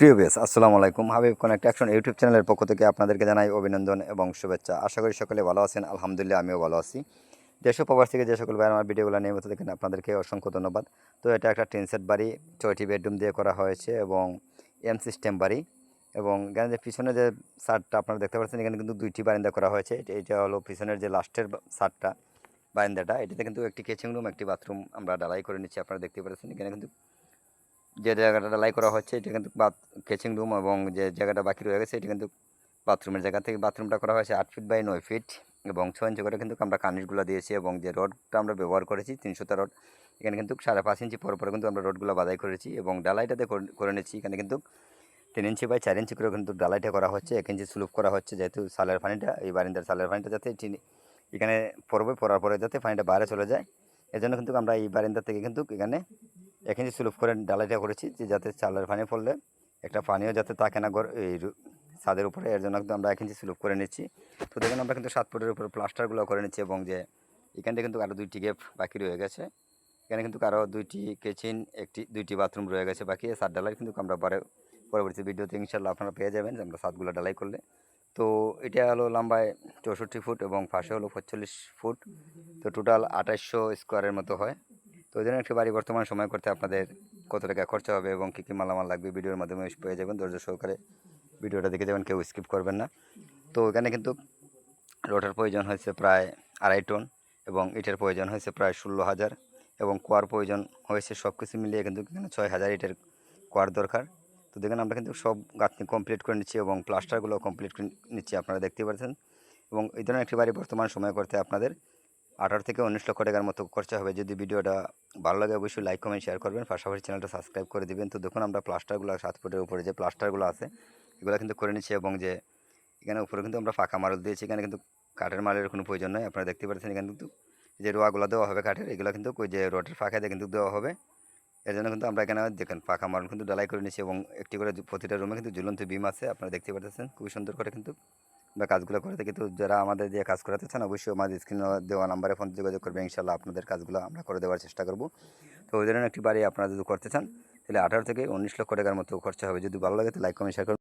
প্রিয় বেস আসসালামু আলাইকুম। হাবিব কানেক্ট অ্যাকশন ইউটিউব চ্যানেলের পক্ষ থেকে আপনাদেরকে জানাই অভিনন্দন এবং শুভেচ্ছা। আশা করি সকলে ভালো আছেন। আলহামদুলিল্লাহ, আমিও ভালো আছি। ও প্রবাস থেকে যে সকল ভাই আমার ভিডিওগুলো নিয়মিত দেখেন আপনাদেরকে অসংখ্য ধন্যবাদ। তো এটা একটা টিন সেট বাড়ি, ছয়টি বেডরুম দিয়ে করা হয়েছে এবং এম সিস্টেম বাড়ি এবং এখানে যে পিছনে যে সারটা আপনারা দেখতে পাচ্ছেন, এখানে কিন্তু দুইটি বারিন্দা করা হয়েছে। এটা- হলো পিছনের যে লাস্টের সারটা বারিন্দাটা। এটাতে কিন্তু একটি কিচেন রুম একটি বাথরুম আমরা ডালাই করে নিচ্ছি, আপনারা দেখতে পাচ্ছেন। এখানে কিন্তু যে জায়গাটা ডালাই করা হচ্ছে, এটা কিন্তু কেচিং রুম এবং যে জায়গাটা বাকি রয়ে গেছে, এটা কিন্তু বাথরুমের জায়গা। থেকে বাথরুমটা করা হয়েছে আট ফিট বাই নয় ফিট এবং ছ ইঞ্চি করে কিন্তু আমরা কানিশগুলো দিয়েছি এবং যে রডটা আমরা ব্যবহার করেছি, তিনশোটা রড, এখানে কিন্তু সাড়ে পাঁচ ইঞ্চি পর পরে কিন্তু আমরা রডগুলো বাদাই করেছি এবং ডালাইটাতে করে- নিচ্ছি। এখানে কিন্তু তিন ইঞ্চি বাই চার ইঞ্চি করে কিন্তু ডালাইটা করা হচ্ছে। এক ইঞ্চি স্লুপ করা হচ্ছে যেহেতু সালের পানিটা, এই বারিন্দার সালের পানিটা যাতে এখানে পড়বে পড়ার পরে যাতে পানিটা বাইরে চলে যায়। এজন্য কিন্তু আমরা এই বারিন্দা থেকে কিন্তু এখানে এক ইঞ্চি স্লুপ করে ডালাইটা করেছি যে যাতে সালের পানি পড়লে একটা পানিও যাতে থাকে না এই ছাদের উপরে, এর জন্য কিন্তু আমরা এক ইঞ্চি স্লুপ করে নিচ্ছি। তো দেখুন, আমরা কিন্তু সাত ফুটের উপরে প্লাস্টারগুলো করে নিচ্ছি এবং যে এখানটা কিন্তু আরও দুইটি গেপ বাকি রয়ে গেছে। এখানে কিন্তু আরও দুইটি কিচেন একটি, দুইটি বাথরুম রয়ে গেছে বাকি। সাত ডালাই কিন্তু আমরা পরে পরবর্তী ভিডিওতে ইনশাল্লাহ আপনারা পেয়ে যাবেন যে আমরা সাতগুলো ডালাই করলে। তো এটা হলো লম্বায় চৌষট্টি ফুট এবং পাশে হলো পঁয়তাল্লিশ ফুট। তো টোটাল আঠাশশো স্কোয়ারের মতো হয়। তো ওই জন্য একটি বাড়ি বর্তমান সময় করতে আপনাদের কত টাকা খরচা হবে এবং কী কী মালামাল লাগবে ভিডিওর মাধ্যমে পেয়ে যাবেন ধৈর্য সহকারে। ভিডিওটা দেখে যাবেন, কেউ স্কিপ করবেন না। তো এখানে কিন্তু রোটার প্রয়োজন হয়েছে প্রায় আড়াই টন এবং ইটের প্রয়োজন হয়েছে প্রায় ষোলো হাজার এবং কোয়ার প্রয়োজন হয়েছে সব কিছু মিলিয়ে কিন্তু এখানে ছয় হাজার ইটের কোয়ার দরকার। তো দেখেন আমরা কিন্তু সব গাঁথনি কমপ্লিট করে নিচ্ছি এবং প্লাস্টারগুলো কমপ্লিট করে নিচ্ছি, আপনারা দেখতে পাচ্ছেন এবং এই ধরনের একটি বাড়ি বর্তমান সময় করতে আপনাদের আঠারো থেকে উনিশ লক্ষ টাকার মতো খরচা হবে। যদি ভিডিওটা ভালো লাগে, অবশ্যই লাইক কমেন্ট শেয়ার করবেন। পাশাপাশি চ্যানেলটা সাবস্ক্রাইব করে দেবেন। তো দেখুন, আমরা প্লাস্টারগুলো সাত ফুটের উপরে যে প্লাস্টারগুলো আছে, এগুলো কিন্তু করে নিচ্ছি এবং যে এখানে উপরে কিন্তু আমরা ফাঁকা মারল দিয়েছি। এখানে কিন্তু কাঠের মালের কোনো প্রয়োজন নয় আপনারা দেখতে পাচ্ছেন এখানে কিন্তু যে রোয়াগুলো দেওয়া হবে কাঠের, এগুলো কিন্তু যে রোডের ফাঁকা দিয়ে কিন্তু দেওয়া হবে। এর জন্য কিন্তু আমরা এখানে দেখেন ফাঁকা মারল কিন্তু ডালাই করে নিচ্ছি এবং একটি করে প্রতিটা রুমে কিন্তু ঝুলন্ত বিম আছে। আপনারা দেখতে পাচ্ছেন খুবই সুন্দর করে কিন্তু আমরা কাজগুলো করে থাকি। তো যারা আমাদের দিয়ে কাজ করাতে চান, অবশ্যই আমাদের স্ক্রিনে দেওয়া নাম্বারে ফোন যোগাযোগ করবে ইনশাল্লাহ আপনাদের কাজগুলো আমরা করে দেওয়ার চেষ্টা করব। তো ওই ধরনের একটি বাড়ি আপনারা যদি করতে চান, তাহলে আঠারো থেকে উনিশ লক্ষ টাকার মতো খরচা হবে। যদি ভালো লাগে, তো লাইক কমেন্ট শেয়ার